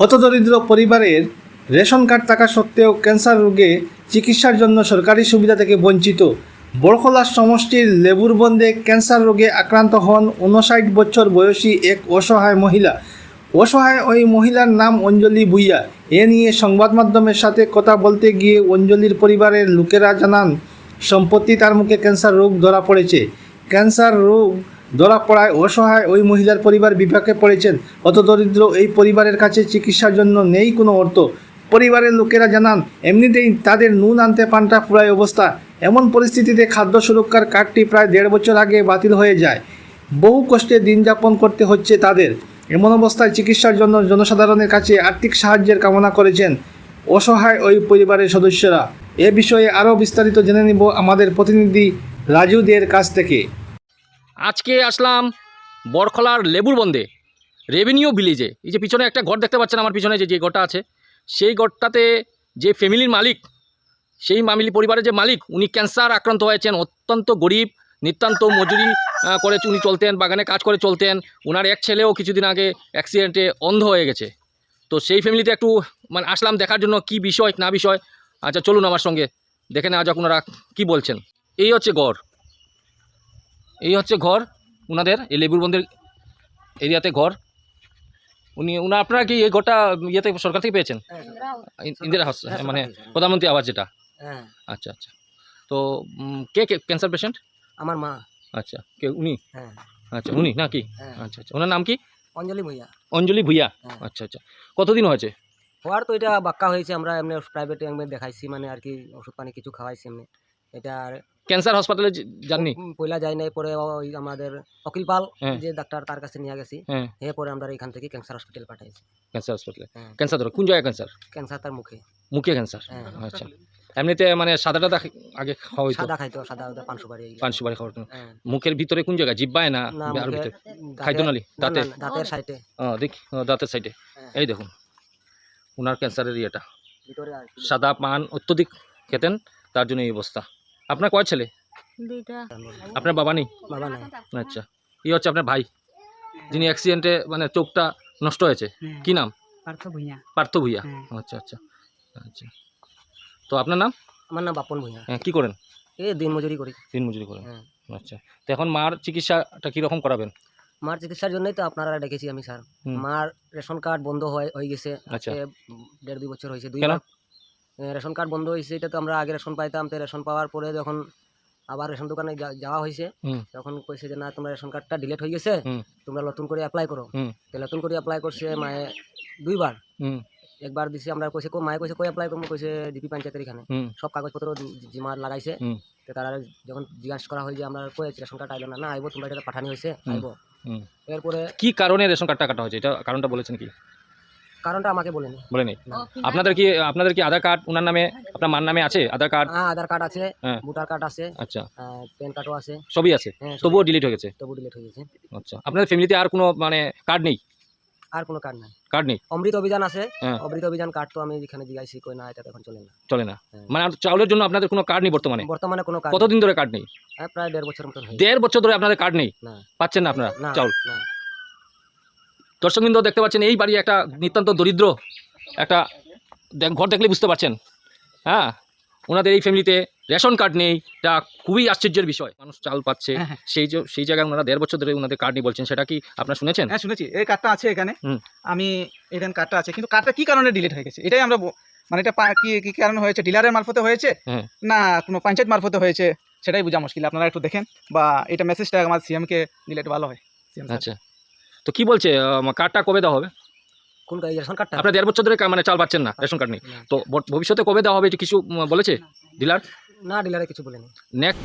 হতদরিদ্র পরিবারের ration card থাকা সত্ত্বেও ক্যান্সার রোগে চিকিৎসার জন্য সরকারি সুবিধা থেকে বঞ্চিত। বড়খলা সমষ্টির লেবুরবন্দে ক্যান্সার রোগে আক্রান্ত হন উনষাট বছর বয়সী এক অসহায় মহিলা। অসহায় ওই মহিলার নাম অঞ্জলি ভুইয়া। এ নিয়ে সংবাদ মাধ্যমের সাথে কথা বলতে গিয়ে অঞ্জলির পরিবারের লোকেরা জানান সম্প্রতি তার মুখে ক্যান্সার রোগ ধরা পড়েছে। ক্যান্সার রোগ ধরা পড়ায় অসহায় ওই মহিলার পরিবার বিপাকে পড়েছেন। অত দরিদ্র এই পরিবারের কাছে চিকিৎসার জন্য নেই কোনো অর্থ। পরিবারের লোকেরা জানান, এমনিতেই তাদের নুন আনতে পান্তা ফুরায় অবস্থা। এমন পরিস্থিতিতে খাদ্য সুরক্ষার কার্ডটি প্রায় দেড় বছর আগে বাতিল হয়ে যায়। বহু কষ্টে দিন যাপন করতে হচ্ছে তাদের। এমন অবস্থায় চিকিৎসার জন্য জনসাধারণের কাছে আর্থিক সাহায্যের কামনা করেছেন অসহায় ওই পরিবারের সদস্যরা। এ বিষয়ে আরও বিস্তারিত জেনে নিব আমাদের প্রতিনিধি রাজুদের কাছ থেকে। আজকে আসলাম বরখলার লেবুর বন্দে রেভিনিউ ভিলেজে এই যে পিছনে একটা ঘর দেখতে পাচ্ছেন আমার পিছনে যে যে ঘরটা আছে, সেই ঘরটাতে যে ফ্যামিলির মালিক, সেই মামিলি পরিবারের যে মালিক, উনি ক্যান্সার আক্রান্ত হয়েছেন, অত্যন্ত গরিব, নিতান্ত মজুরি করে উনি চলতেন, বাগানে কাজ করে চলতেন ওনার এক ছেলেও কিছুদিন আগে অ্যাক্সিডেন্টে অন্ধ হয়ে গেছে। তো সেই ফ্যামিলিতে একটু মানে আসলাম দেখার জন্য, কি বিষয়, না বিষয়? আচ্ছা চলুন আমার সঙ্গে, দেখে নেওয়া যাক ওনারা কী বলছেন। এই হচ্ছে ঘর এই হচ্ছে ঘর ওনাদের এই লেবুরবন্দের এরিয়াতে ঘর। উনি উনা আপনারা কি এই ঘরটা ইয়েতে সরকার থেকে পেয়েছেন? ইন্দিরা হাউস মানে প্রধানমন্ত্রী আবাস যেটা। হ্যাঁ। আচ্ছা আচ্ছা। তো কে কে ক্যান্সার পেশেন্ট? আমার মা। আচ্ছা কে উনি? হ্যাঁ। আচ্ছা উনি না কি হ্যাঁ। আচ্ছা আচ্ছা। ওনার নাম কি? অঞ্জলি ভূঁইয়া। অঞ্জলি ভুইয়া। হ্যাঁ। আচ্ছা আচ্ছা। কতদিন হয়েছে? হওয়ার তো এটা বাক্কা হয়েছে আমরা এমনি প্রাইভেটে দেখাইছি মানে আর কি ওষুধ পানি কিছু খাওয়াইছি এমনি। এটা আর ক্যান্সার হসপিটালে জাননি উম, পয়লা যাই নাই পরে ওই আমাদের অকিল পাল হ্যাঁ। যে ডাক্তার তার কাছে নিয়ে গেছি হ্যাঁ। পরে আমরা এখান থেকে ক্যান্সার হসপিটাল পাঠাইছি। ক্যান্সার হসপিটালে হ্যাঁ। ক্যান্সার ধরো কোন জায়গায় ক্যান্সার? ক্যান্সার তার মুখে। মুখে ক্যান্সার? হ্যাঁ। আচ্ছা। এমনিতে মানে সাদা টাদা আগে খাওয়া হইতো? সাদা খাইতো সাদা ওদের পান সুপারি পান সুপারি। হ্যাঁ। মুখের ভিতরে কোন জায়গায়? জিব্বায় না? না আর ভিতরে? দাঁতের- খাইতো নালি? দাঁতে? দাঁতের সাইডে। ও দেখ। দাঁতের সাইডে। হ্যাঁ। এই দেখুন। ওনার ক্যান্সারের ইয়েটা। সাদা পান অত্যধিক খেতেন তার জন্য এই অবস্থা। আপনার কয় ছেলে? দুইটা। আপনার বাবা নেই? বাবা নাই। আচ্ছা। এই হচ্ছে আপনার ভাই যিনি অ্যাক্সিডেন্টে মানে চোখটা নষ্ট হয়েছে। কি নাম? পার্থ ভূঁইয়া পার্থ ভুইয়া হ্যাঁ। আচ্ছা আচ্ছা আচ্ছা। তো আপনার নাম? আমার নাম বাপন ভূঁইয়া হ্যাঁ, কী করেন? এই দিন মজুরি করি। দিন মজুরি করেন। হ্যাঁ। আচ্ছা। তো এখন মার চিকিৎসাটা কীরকম করাবেন? মার চিকিৎসার জন্যই তো আপনারা ডেকেছি আমি স্যার। মার রেশন কার্ড বন্ধ হয়ে হয়ে গেছে। আচ্ছা। দেড় দুই বছর হয়েছে দুই? রেশন কার্ড বন্ধ হয়েছে এটা তো আমরা আগে রেশন পাইতাম তো রেশন পাওয়ার পরে যখন আবার রেশন দোকানে যাওয়া হয়েছে তখন কইছে যে না তোমার রেশন কার্ডটা ডিলিট হয়ে গেছে তোমরা নতুন করে অ্যাপ্লাই করো। তো নতুন করে অ্যাপ্লাই করছে মায়ে দুইবার। একবার দিছে আমরা কইছে কো মায়ে কইছে কই অ্যাপ্লাই করব? কইছে জিপি পঞ্চায়েতের এখানে। সব কাগজপত্র জিমা লাগাইছে। তো তারা যখন জিজ্ঞাসা করা হয় যে আমরা কই রেশন কার্ড আইলো না? না আইবো তোমরা এটা পাঠানি হয়েছে। আইবো। এরপরে কি কারণে রেশন কার্ডটা কাটা হয়েছে? এটা কারণটা বলেছেন কি? কারণটা আমাকে বলেনি বলে নেই না। আপনাদের কি আপনাদের কি আধার কার্ড ওনার নামে আপনার মার নামে আছে আধার কার্ড? হ্যাঁ আধার কার্ড আছে হ্যাঁ। ভোটার কার্ড আছে আচ্ছা। প্যান কার্ডও আছে। সবই আছে? হ্যাঁ তবুও ডিলিট হয়ে গেছে? তবু ডিলিট হয়ে গেছে। আচ্ছা। আপনাদের ফ্যামিলিতে আর কোনো মানে কার্ড নেই? আর কোনো কার্ড নাই। কার্ড নেই? অমৃত অভিযান আছে। হ্যাঁ। অমৃত অভিযান কার্ড তো আমি এখানে জিজ্ঞাসি কই না এটা তো এখন চলে না। চলে না। হ্যাঁ। মানে চাউলের জন্য আপনাদের কোনো কার্ড নেই বর্তমানে? বর্তমানে কোনো কার্ড কতদিন ধরে কার্ড নেই? হ্যাঁ প্রায় দেড় বছর হয়ে দেড় বছর ধরে আপনাদের কার্ড নেই? পাচ্ছেন না আপনারা চাউল? না। দর্শকবৃন্দ দেখতে পাচ্ছেন এই বাড়ি একটা নিতান্ত দরিদ্র একটা ঘর দেখলে বুঝতে পারছেন। হ্যাঁ ওনাদের এই ফ্যামিলিতে রেশন কার্ড নেই এটা খুবই আশ্চর্যের বিষয়। মানুষ চাল পাচ্ছে হ্যাঁ, হ্যাঁ। সেই যে সেই জায়গায় ওনারা দেড় বছর ধরে ওনাদের কার্ড নিয়ে বলছেন সেটা কি আপনারা শুনেছেন? হ্যাঁ শুনেছি। এই কার্ডটা আছে এখানে। আমি এখানে কার্ডটা আছে কিন্তু কার্ডটা কি কারণে ডিলিট হয়ে গেছে? এটাই আমরা মানে এটা কি কি কারণে হয়েছে? ডিলারের মারফতে হয়েছে? হ্যাঁ। না কোনো পঞ্চায়েত মারফতে হয়েছে? সেটাই বোঝা মুশকিল। আপনারা একটু দেখেন বা এটা মেসেজটা আমার সিএমকে দিলে একটু ভালো হয়। আচ্ছা। তো কি বলছে কার্ডটা কবে দেওয়া হবে? কোন রেশন কার্ডটা আপনার দেড় বছর ধরে মানে চাল পাচ্ছেন না রেশন কার্ড নেই তো ভবিষ্যতে কবে দেওয়া হবে? কিছু বলেছে ডিলার না ডিলারে কিছু বলেনি। নেক্সট